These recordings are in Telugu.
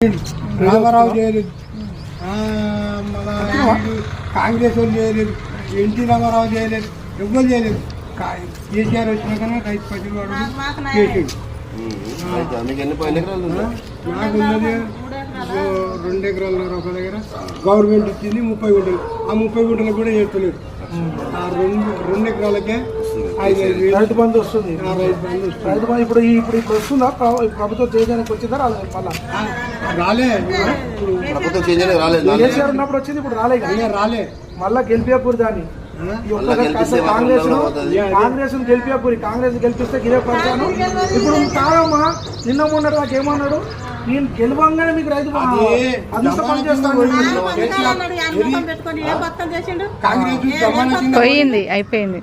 రామారావు చేయలేదు. మన కాంగ్రెస్ వాళ్ళు చేయలేదు. ఎన్టీ రామారావు చేయలేదు. ఎవ్వరు చేయలేదు. కేసీఆర్ వచ్చినాకనే రైతు పట్టి వాడు చేసిండు? నాకు ఉన్నది ఓ రెండు ఎకరాల ఒక దగ్గర. గవర్నమెంట్ ఇచ్చింది ముప్పై గుంటలు. ఆ ముప్పై గుంటలకు కూడా చేస్తలేదు ఆ రెండు రెండు ఎకరాలకే ఐదు ఐదు వేలు. రైతు బంధు వస్తుంది. ఆ రైతు బంధు వస్తుంది. రైతు బంధు ఇప్పుడు ఈ- ఇప్పుడు ఇప్పుడు వస్తుందా? ప్ర- ప్రభుత్వం చేయడానికి వచ్చిందా? రాలేదు మళ్ళా? ఆ, రాలే. ఇప్పుడు ప్రభుత్వం చేంజ్ అనేది రాలేదు కేసీఆర్ ఉన్నప్పుడు వచ్చింది ఇప్పుడు రాలే కదా. ఇంకా రాలే. మళ్ళా గెలిపేపూరి దాన్ని. ఆ? ఈ ఒక్క మళ్ళా గెలిపిస్తే కాస్త కాంగ్రెస్. కాంగ్రెస్ కాంగ్రెస్ గెలిపిస్తే గిరే పడతాను ఇప్పుడు కాదమ్మా నిన్న మొన్నటి దాకా ఏమన్నాడు? నేను గెలవంగానే మీకు రైతు పోయింది. అయిపోయింది.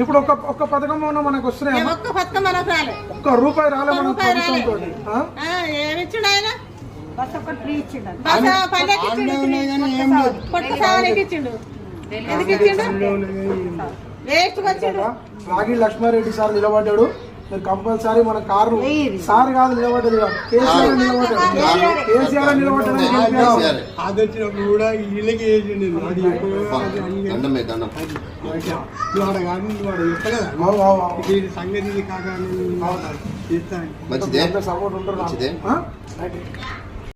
ఇప్పుడు ఒక్క ఒక్క పథకం ఉన్న మనకు ఏ వస్తున్నాయమ్మా ఒక్క పథకం మనకు రాలే. ఒక్క రూపాయి రాలే మన ప్రభుత్వం ఆయన? బస్ ఇచ్చిండు. ఎందుకు ఇచ్చిండు. వేస్ట్ వచ్చిండు రాగి లక్ష్మారెడ్డి సార్ నిలబడ్డాడు. మీరు కంపల్సరీ మన కారు సార్ కాదు నిలబడ్డది. కేసీఆర్ నిలబడ్డాడు. కేసీఆర్ నిలబడ్డాడు. అది వచ్చినప్పుడు కూడా వీళ్ళకి. ఇది సంగతి కాక సపోర్ట్ ఉంటారు.